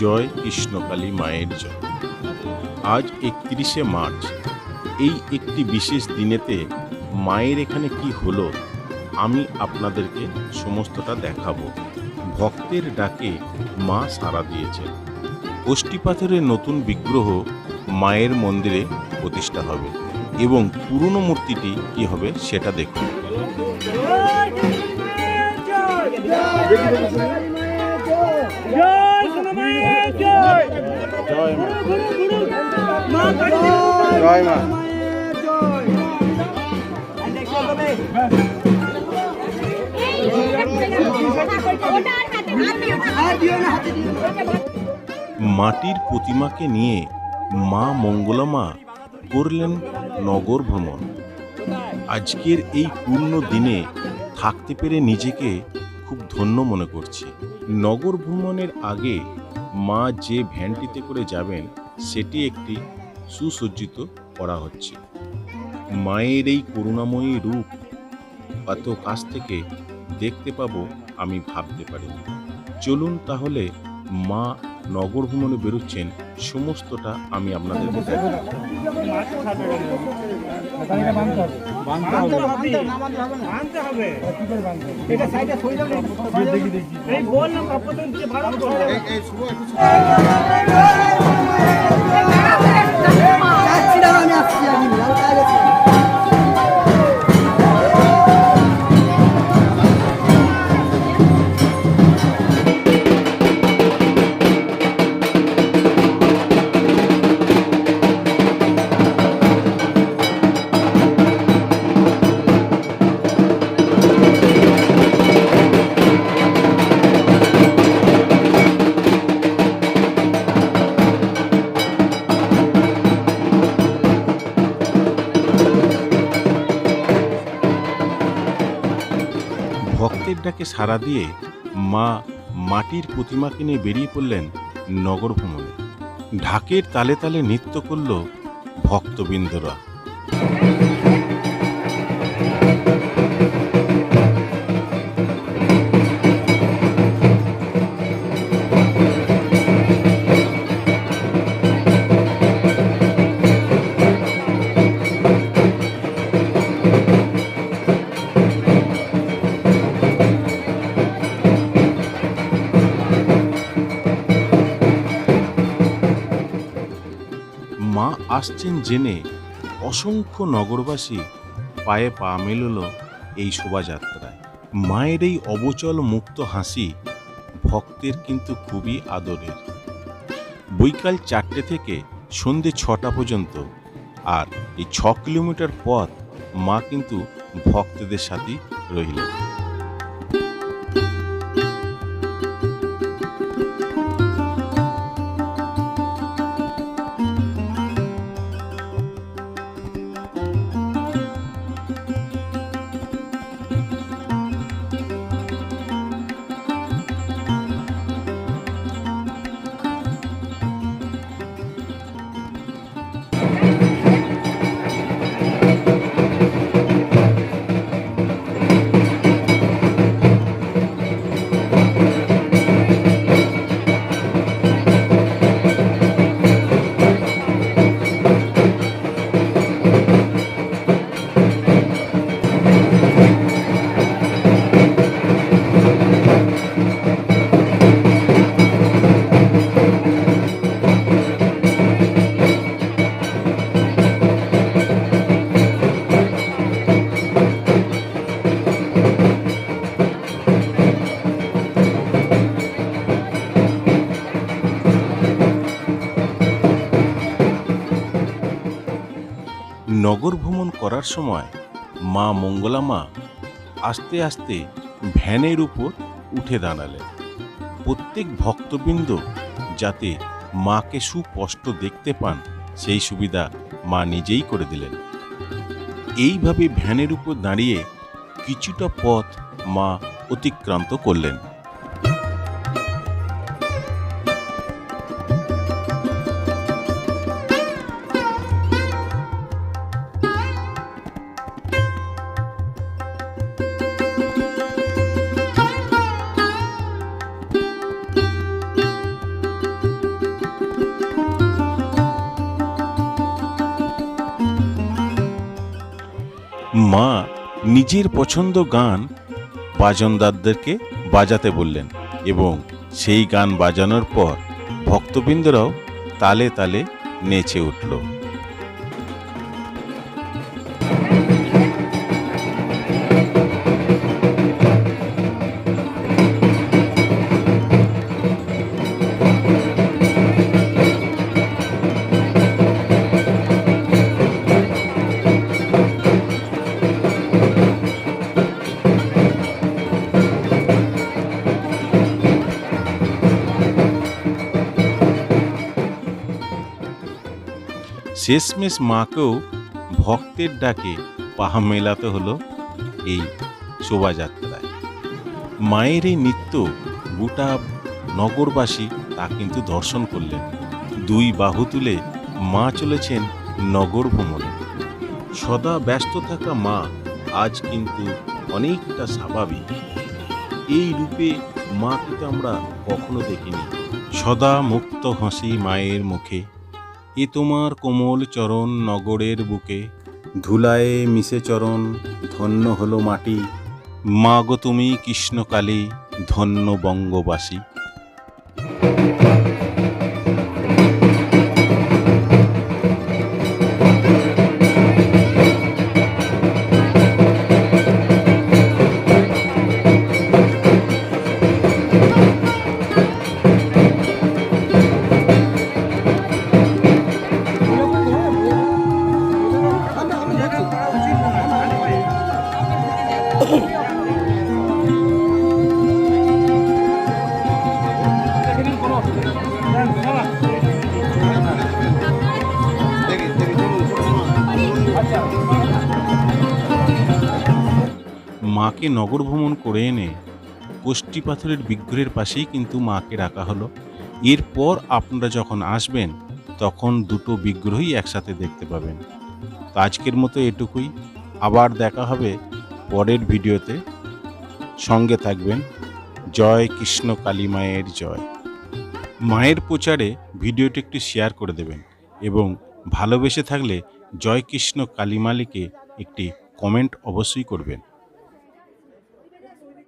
জয় কৃষ্ণকালী মায়ের জয়। আজ একত্রিশে মার্চ। এই একটি বিশেষ দিনেতে মায়ের এখানে কি হলো, আমি আপনাদেরকে সমস্তটা দেখাবো। ভক্তের ডাকে মা সাড়া দিয়েছেন। পাথরের নতুন বিগ্রহ মায়ের মন্দিরে প্রতিষ্ঠা হবে এবং পুরনো মূর্তিটি কি হবে সেটা দেখুন। সোনামায়ের মাটির প্রতিমাকে নিয়ে মা মঙ্গলামা করলেন নগর ভ্রমণ। আজকের এই পূর্ণ দিনে থাকতে পেরে নিজেকে খুব ধন্য মনে করছি। নগর ভ্রমণের আগে মা যে ভ্যানটিতে করে যাবেন, সেটি একটি সুসজ্জিত করা হচ্ছে। মায়ের এই করুণাময়ী রূপ এত কাছ থেকে দেখতে পাবো আমি ভাবতে পারিনি। চলুন তাহলে মা নগর ভ্রমণে বেরোচ্ছেন, সমস্তটা আমি আপনাদেরকে দেখাবো আনতে হবে এটা সাইডে সই যাবে এই বললাম আপনাদের যে ভক্তের ডাকে সাড়া দিয়ে মা মাটির প্রতিমা কিনে বেরিয়ে পড়লেন নগর ভ্রমণে। ঢাকের তালে তালে নৃত্য করল ভক্তবৃন্দরা। মা আসছেন জেনে অসংখ্য নগরবাসী পায়ে পা মেলল এই শোভাযাত্রায়। মায়ের এই অবচল মুক্ত হাসি ভক্তের কিন্তু খুবই আদরের। বৈকাল চারটে থেকে সন্ধে ছটা পর্যন্ত আর এই ছ কিলোমিটার পথ মা কিন্তু ভক্তদের সাথেই রইলেন। নগর ভ্রমণ করার সময় মা মঙ্গলা মা আস্তে আস্তে ভ্যানের উপর উঠে দাঁড়ালেন। প্রত্যেক ভক্তবৃন্দ যাতে মাকে সুস্পষ্ট দেখতে পান, সেই সুবিধা মা নিজেই করে দিলেন। এইভাবে ভ্যানের উপর দাঁড়িয়ে কিছুটা পথ মা অতিক্রান্ত করলেন। মা নিজের পছন্দ গান বাজনদারদেরকে বাজাতে বললেন এবং সেই গান বাজানোর পর ভক্তবৃন্দরাও তালে তালে নেচে উঠল। শেষমেশ মাকেও ভক্তের ডাকে পাহা মেলাতে হলো এই শোভাযাত্রায়। মায়ের এই নৃত্য গোটা নগরবাসী তা কিন্তু দর্শন করলেন। দুই বাহু তুলে মা চলেছেন নগর ভ্রমণে। সদা ব্যস্ত থাকা মা আজ কিন্তু অনেকটা স্বাভাবিক। এই রূপে মা তো আমরা কখনো দেখিনি। সদা মুক্ত হাসি মায়ের মুখে এ তোমার কোমল চরণ নগরের বুকে। ধুলায়ে মিশে চরণ, ধন্য হলো মাটি। মা গো তুমি কৃষ্ণকালী, ধন্য বঙ্গবাসী। মাকে নগর ভ্রমণ করে এনে কোষ্ঠী পাথরের বিগ্রহের পাশেই কিন্তু মাকে রাখা হলো। এরপর আপনারা যখন আসবেন, তখন দুটো বিগ্রহই একসাথে দেখতে পাবেন। তো আজকের মতো এটুকুই। আবার দেখা হবে পরের ভিডিওতে। সঙ্গে থাকবেন। জয় কৃষ্ণ কালী মায়ের জয়। মায়ের প্রচারে ভিডিওটি একটু শেয়ার করে দেবেন এবং ভালোবেসে থাকলে জয় কৃষ্ণ কালীমালিকে একটি কমেন্ট অবশ্যই করবেন।